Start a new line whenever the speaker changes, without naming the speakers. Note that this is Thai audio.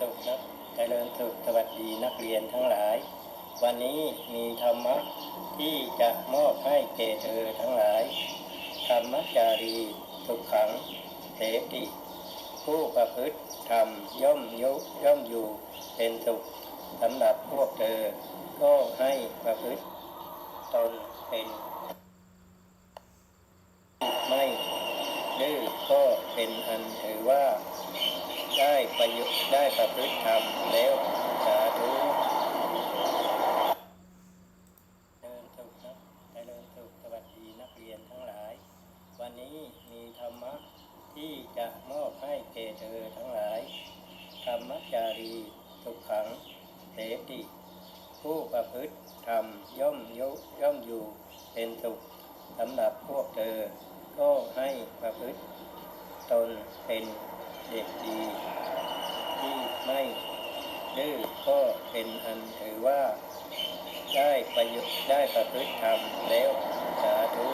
สุขนะเจริญสุขสวัสดีนักเรียนทั้งหลาย วันนี้มีธรรมะที่จะมอบให้แก่เธอทั้งหลาย ธรรมจารีสุขขังเสติ ผู้ประพฤติธรรมย่อมยุย่อมอยู่เป็นสุขสำหรับพวกเธอ ก็ให้ประพฤติตนเป็น ไม่ดื้อก็เป็นอันถือว่า ประโยชน์ได้ประพฤติธรรมแล้วสาธุเจริญสุขนะเริญสุขสวัสดีนักเรียนทั้งหลาย วันนี้มีธรรมะที่จะมอบให้แก่เธอทั้งหลาย ธรรมจารีสุขขังเสติ ผู้ประพฤติธรรมย่อมยุย่อมอยู่เป็นสุขสำหรับพวกเธอ ก็ให้ประพฤติตนเป็นเด็กดี ไม่ดื้อก็เป็นอันถือว่า ได้ประโยชน์ได้ประพฤติธรรมแล้วสาธุ